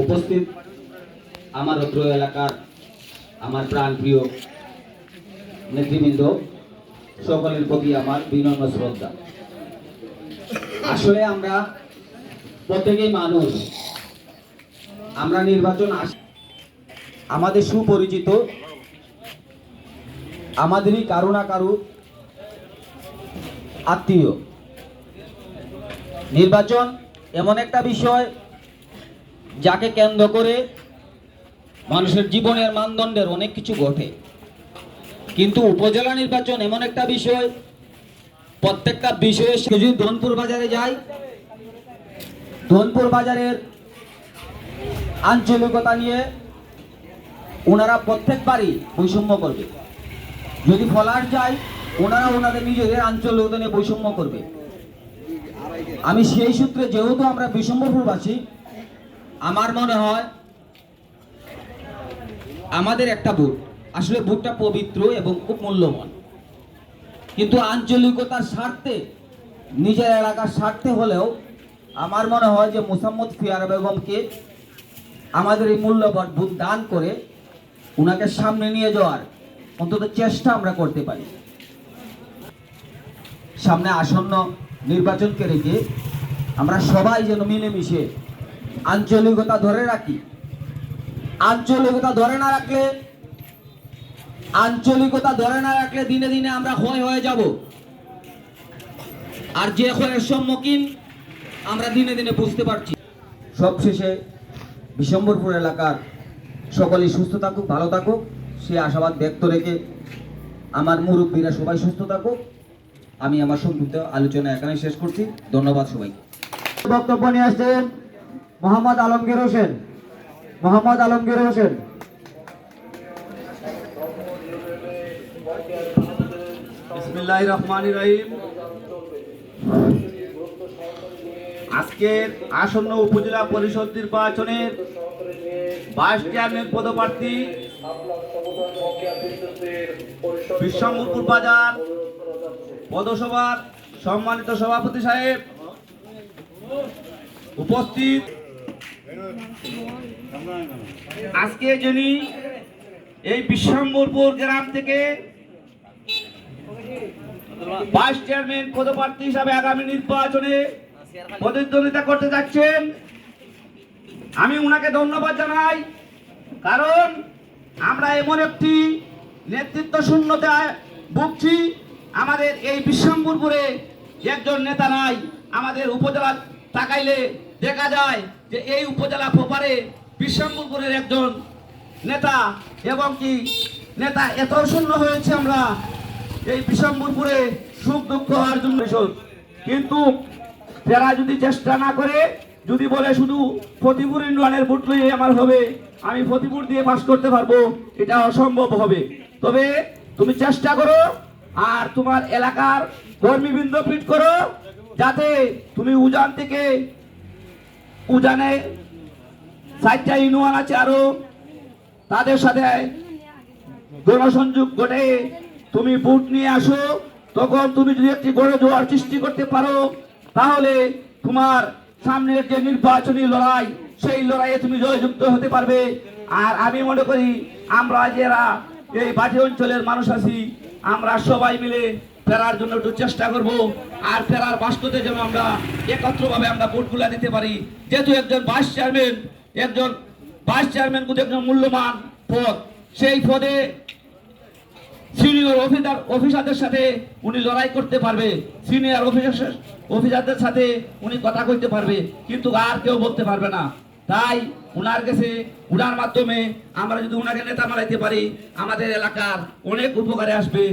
উপস্থিত আমার অত্র এলাকার আমার প্রাণ প্রিয় নেতৃবৃন্দ, সকলের প্রতি আমার বিনম্র শ্রদ্ধা। আসলে আমরা প্রত্যেকেই মানুষ। আমরা নির্বাচন আস আমাদের সুপরিচিত, আমাদেরই কারও না কারও আত্মীয়। নির্বাচন এমন একটা বিষয় যাকে কেন্দ্র করে মানুষের জীবনের মানদণ্ডের অনেক কিছু ঘটে। কিন্তু উপজেলা নির্বাচন এমন একটা বিষয়, প্রত্যেকটা সে যদি ধনপুর বাজারে যায়, ধনপুর বাজারের আঞ্চলিকতা নিয়ে ওনারা প্রত্যেকবারই বৈষম্য করবে। যদি ফলার যায়, ওনারা ওনাদের নিজেদের আঞ্চলিকতা নিয়ে বৈষম্য করবে। আমি সেই সূত্রে যেহেতু আমরা বিষম্বপুরবাসী আমার মনে হয় আমাদের একটা বুট আসলে বুটটা পবিত্র এবং খুব মূল্যবান। কিন্তু আঞ্চলিকতার স্বার্থে, নিজের এলাকার স্বার্থে হলেও আমার মনে হয় যে মুসাম্মদ ফিয়ার বেগমকে আমাদের এই মূল্যবান বুট দান করে ওনাকে সামনে নিয়ে যাওয়ার অন্তত চেষ্টা আমরা করতে পারি। সামনে আসন্ন নির্বাচনকে রেখে আমরা সবাই যেন মিলেমিশে আঞ্চলিকতা ধরে রাখি। আঞ্চলিকতা ধরে না রাখলে, আঞ্চলিকতা ধরে না রাখলে দিনে দিনে আমরা ক্ষয় হয়ে যাব। আর যে ক্ষয়ের সম্মুখীন আমরা দিনে দিনে বুঝতে পারছি। সবশেষে বিশম্বরপুর এলাকার সকলেই সুস্থ থাকুক, ভালো থাকুক। সে আশাবাদ ব্যক্ত রেখে আমার মুরব্বীরা সবাই সুস্থ থাকুক। আমি আমার সংক্ষিপ্ত আলোচনা এখানে শেষ করছি। ধন্যবাদ সবাইকে। বক্তব্য নিয়ে আসছেন মোহাম্মদ আলমগীর হোসেন। মোহাম্মদ আলমগীর হোসেন। বিসমিল্লাহ রহমান রহিম। আজকের আসন্ন উপজেলা পরিষদ নির্বাচনের ভাইস চেয়ারম্যান পদপ্রার্থী বিশ্বম্বরপুর বাজার পদসভার সম্মানিত সভাপতি সাহেব উপস্থিত। আজকে যিনি এই বিশ্বম্বরপুর গ্রাম থেকে ভাইস চেয়ারম্যান, পদপ্রার্থী হিসাবে আগামী নির্বাচনে প্রতিদ্বন্দ্বিতা করতে যাচ্ছেন। আমি উনাকে ধন্যবাদ জানাই, কারণ আমরা এমন একটি নেতৃত্ব শূন্যতায় ভুগছি আমাদের এই বিশ্বম্বরপুরে একজন নেতা নাই, আমাদের উপজেলা তাকাইলে দেখা যায় যে এই উপজেলা প্রপারে বিশ্বম্বরপুরের একজন নেতা এবং কি নেতা এত শূন্য হয়েছে আমরা এই বিশ্বম্বরপুরে সুখ দুঃখ হওয়ার জন্য। কিন্তু যারা যদি চেষ্টা না করে, যদি বলে শুধু ফতিপুর ইউনিয়নের ভোট লইয়ে আমার হবে, আমি ফতিপুর দিয়ে পাস করতে পারব, এটা অসম্ভব হবে তবে তুমি চেষ্টা করো আর তোমার এলাকার কর্মীবৃন্দ ফিট করো, যাতে তুমি উজান থেকে উজানে সাতটা ইউনিয়ন আছে আরও, তাদের সাথে গণসংযোগ ঘটে। তুমি বুট নিয়ে আসো, তখন তুমি যদি একটি গড়ে জোয়ার সৃষ্টি করতে পারো, তাহলে তোমার সামনের যে নির্বাচনী লড়াই, সেই লড়াইয়ে তুমি জয়যুক্ত হতে পারবে। আর আমি মনে করি, আমরা যারা এই বাটি অঞ্চলের মানুষ আছি আমরা সবাই মিলে ফেরার জন্য একটু চেষ্টা করব, আর ফেরার বাস্তবে যেন আমরা একত্রভাবে আমরা ভোটগুলা দিতে পারি। যেহেতু একজন ভাইস চেয়ারম্যান, একজন ভাইস চেয়ারম্যান কিন্তু একজন মূল্যবান পদ। সেই পদে সিনিয়র অফিসার, অফিসারদের সাথে উনি লড়াই করতে পারবে। সিনিয়র অফিসার, অফিসারদের সাথে উনি কথা কইতে পারবে, কিন্তু আর কেউ বলতে পারবে না। তাই ওনার কাছে উনার মাধ্যমে আমরা যদি ওনাকে নেতা মারাইতে পারি আমাদের এলাকার অনেক উপকারে আসবে।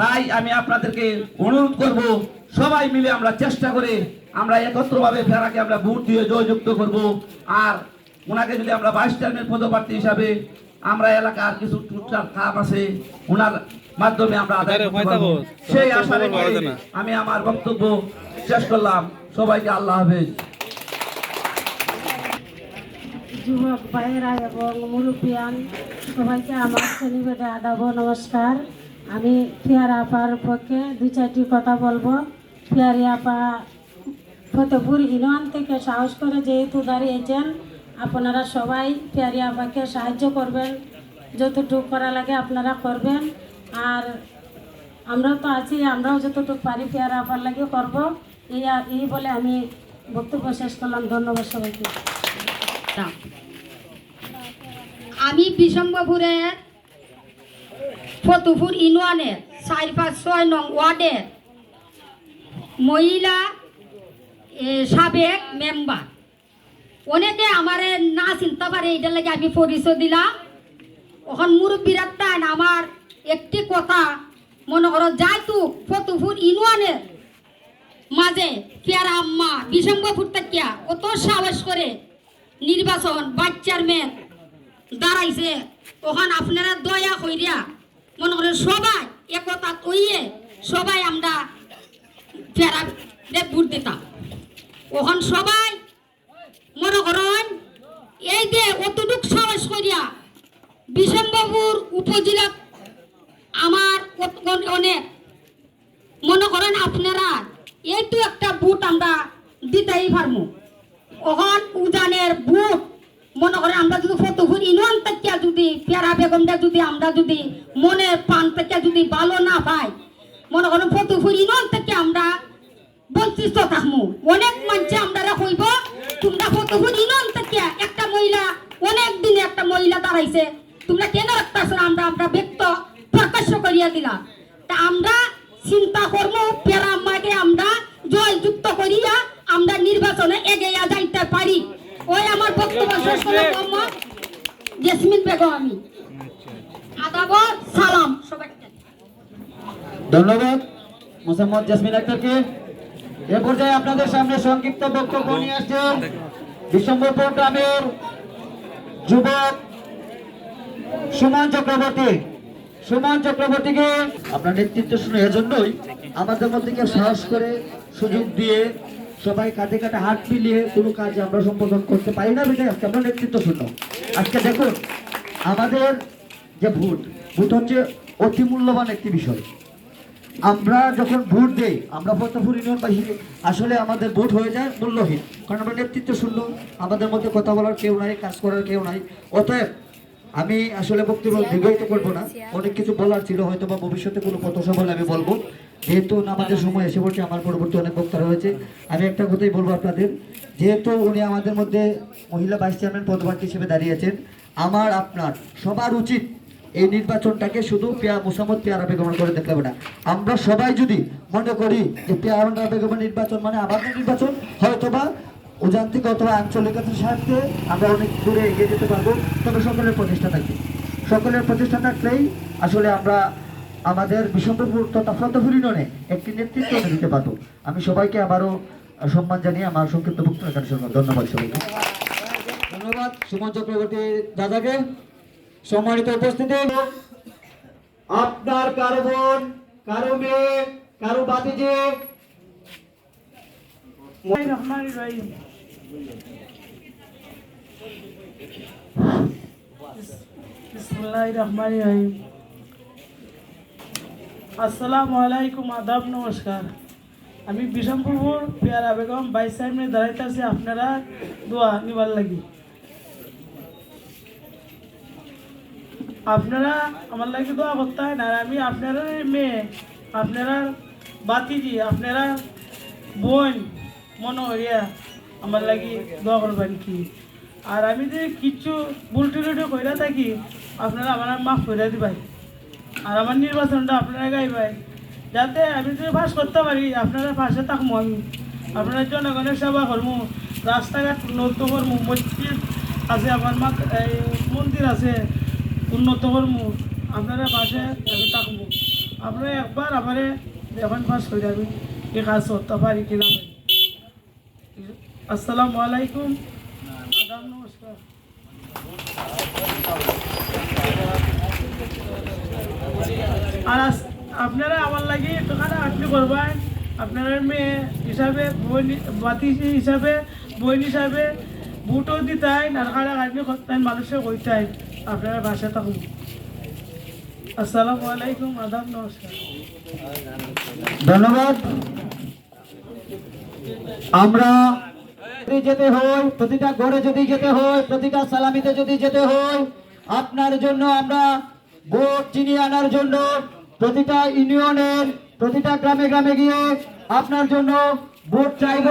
তাই আমি আপনাদেরকে অনুরোধ করব সবাই মিলে আমরা চেষ্টা করে আমরা একত্রভাবে ফেরাকে আমরা ভোট দিয়ে জয়যুক্ত করব। আর ওনাকে যদি আমরা ভাইস চেয়ারম্যান পদপ্রার্থী হিসাবে আমরা এলাকার কিছু টুকটাক কাপ আছে ওনার মাধ্যমে আমরা সেই আশা রেখে আমি আমার বক্তব্য শেষ করলাম। সবাইকে আল্লাহ হাফেজ। যুবক ভাইয়েরা এবং মুরব্বিয়ান, সবাইকে আমার শ্রেণীভেদে আদাব, নমস্কার। আমি ফিয়ার আপার পক্ষে দুই চারটি কথা বলব। ফিয়ারি আপা ফতেপুর ইউনিয়ন থেকে সাহস করে যেহেতু দাঁড়িয়েছেন, আপনারা সবাই ফিয়ারি আপাকে সাহায্য করবেন। যতটুকু করা লাগে আপনারা করবেন। আর আমরাও তো আছি, আমরাও যতটুকু পারি পেয়ারা আপার লাগে করব। এই এই বলে আমি বক্তব্য শেষ করলাম। ধন্যবাদ সবাইকে। আমি বিশম্বপুরের ফতুপুর ইউনিয়নের চার পাঁচ ছয় নং ওয়ার্ডের মহিলা সাবেক মেম্বার। অনেকে আমার না চিন্তা পারে, এটার লাগে আমি পরিচয় দিলাম। ওখান মুরব্বীরা টান আমার একটি কথা মনে করো যাই তু ফতুপুর ইউনিয়নের মাঝে পেয়ারা আম্মা বিশম্বপুর থেকে কত সাহস করে নির্বাচন বাচ্চার মেয়ে দাঁড়াইছে। তখন আপনারা দয়া কইরা, মনে করেন সবাই একতা কইয়ে সবাই আমরা ফেরা ভোট দিতাম। ওখান সবাই মনে করেন এই যে অতটুক সাহস করিয়া বিশম্বপুর উপজেলা আমার অনেক মনে করেন আপনারা এই তো একটা বুট আমরা দিতেই পারব। ওখান উজানের বুট মনে করেন আমরা যদি ফটোফুট ইউনিয়ন তাকিয়া যদি, পেয়ারা বেগমটা যদি, আমরা যদি মনের পান থেকে যদি ভালো না পাই, মনে করেন ফটোফুট ইউনিয়ন থেকে আমরা বঞ্চিত থাকব অনেক মানুষ আমরা কইব তোমরা ফটোফুট ইউনিয়ন তাকিয়া একটা মহিলা, অনেক দিনে একটা মহিলা দাঁড়াইছে। তোমরা কেন রাখতেছ আমরা আমরা ব্যক্ত প্রকাশ্য করিয়া দিলাম। তা আমরা চিন্তা করব পেরা আম্মাকে আমরা জয়যুক্ত করিয়া আমরা নির্বাচনে এগিয়ে যাইতে পারি। ওই আমার বক্তব্য শেষ করে মোহাম্মদ জেসমিন বেগম আমি। আদাবর সালাম সবাইকে। ধন্যবাদ মোসাম্মদ জাসমিন আক্তারকে। এ পর্যায়ে আপনাদের সামনে সংক্ষিপ্ত বক্তব্য নিয়ে আসছেন বিশ্বম্বরপুর গ্রামের যুবক সুমন চক্রবর্তী। সুমন চক্রবর্তীকে আপনার নেতৃত্ব শুনে এজন্যই আমাদের মধ্যে কেউ সাহস করে সুযোগ দিয়ে সবাই কাঁধে কাঁধে হাত মিলিয়ে কোনো কাজ আমরা সম্পাদন করতে পারি না বিধায় আজকে আমরা নেতৃত্ব শূন্য? আজকে দেখুন, আমাদের যে ভোট ভোট হচ্ছে অতি মূল্যবান একটি বিষয়। আমরা যখন ভোট দেই, আমরা ফতেপুর ইউনিয়নবাসী আসলে আমাদের ভোট হয়ে যায় মূল্যহীন, কারণ আমরা নেতৃত্ব শূন্য, আমাদের মধ্যে কথা বলার কেউ নাই, কাজ করার কেউ নাই। অতএব, আমি আসলে বক্তব্য দীর্ঘায়িত করব না, অনেক কিছু বলার ছিল হয়তো বা ভবিষ্যতে কোনো কথা বলে আমি বলব। যেহেতু আমাদের সময় এসে পড়ছে, আমার পরবর্তী অনেক বক্তা রয়েছে, আমি একটা কথাই বলব আপনাদের। যেহেতু উনি আমাদের মধ্যে মহিলা ভাইস চেয়ারম্যান পদপ্রার্থী হিসেবে দাঁড়িয়েছেন আমার, আপনার সবার উচিত এই নির্বাচনটাকে শুধু পেয়া মুসাম্মদ পেয়ারা বেগমের করে দেখতে হবে না। আমরা সবাই যদি মনে করি যে পেয়ারা বেগমের নির্বাচন মানে আমাদের নির্বাচন, হয়তোবা অযান্ত্রিক অথবা আঞ্চলিকতার স্বার্থে আমরা অনেক দূরে এগিয়ে যেতে পারব, তবে সকলের প্রচেষ্টা থাকবে। সকলের প্রচেষ্টা থাকলেই আসলে আমরা আমাদের বিশ্বম্বরপুর তথা ইউনিয়নে একটি নেতৃত্ব দিতে পারব। আমি সবাইকে আবারও সম্মান জানিয়ে আমার সংক্ষিপ্ত বক্তব্য এখানে ধন্যবাদ সবাইকে। ধন্যবাদ সুমন চক্রবর্তী দাদাকে। সম্মানিত উপস্থিতি। আপনার কারও বোন কারও মেয়ে কারও বাতিজে। রহমান রহিম বিসমুল্লাহ রহমান রহিম। আসসালামু আলাইকুম, আদাব, নমস্কার। আমি বিষমপুর পেয়ারা বেগম বাইশ সাহেবের দাঁড়াইতে আছি আপনারা দোয়া নিবার লাগি। আপনারা আমার লাগে দোয়া করতে হয় না, আর আমি আপনারা মেয়ে, আপনারা বাতিজি, আপনারা বোন, মনে হইয়া আমার লাগি দোয়া করবেন কি? আর আমি যে কিচ্ছু বুলটি টুলটি কইরা থাকি, আপনারা আমার মাফ করে দিবাই আর আমার নির্বাচনটা আপনারা গাইবাই। যাতে আমি যদি পাস করতে পারি, আপনারা পাশে থাকব আমি। আপনারা জনগণের সেবা করব রাস্তাঘাট উন্নত করব মসজিদ আছে, আমার মা মন্দির আছে, উন্নত করব আপনারা পাশে আমি থাকব আপনারা একবার আমারে এখন পাস করে আমি। এই কাজ করতে পারি কিনা আসসালামু আলাইকুম। আর আপনারা আমার লাগে তোখানে আপনি করবেন আপনারা মেয়ে হিসাবে, বোন বাতি হিসাবে, বোন হিসাবে বুটও দিতেন আর কারা কাটনি করতেন, মানুষে কইতাই, আপনারা বাসা থাকুন। আসসালামু আলাইকুম, আদাব, নমস্কার। ধন্যবাদ। আমরা যেতে হয়, প্রতিটা ঘরে যদি যেতে হয়, প্রতিটা সালামিতে যদি যেতে হয়, আপনার জন্য আমরা ভোট চিনি আনার জন্য প্রতিটা ইউনিয়নের প্রতিটা গ্রামে গ্রামে গিয়ে আপনার জন্য ভোট চাইব।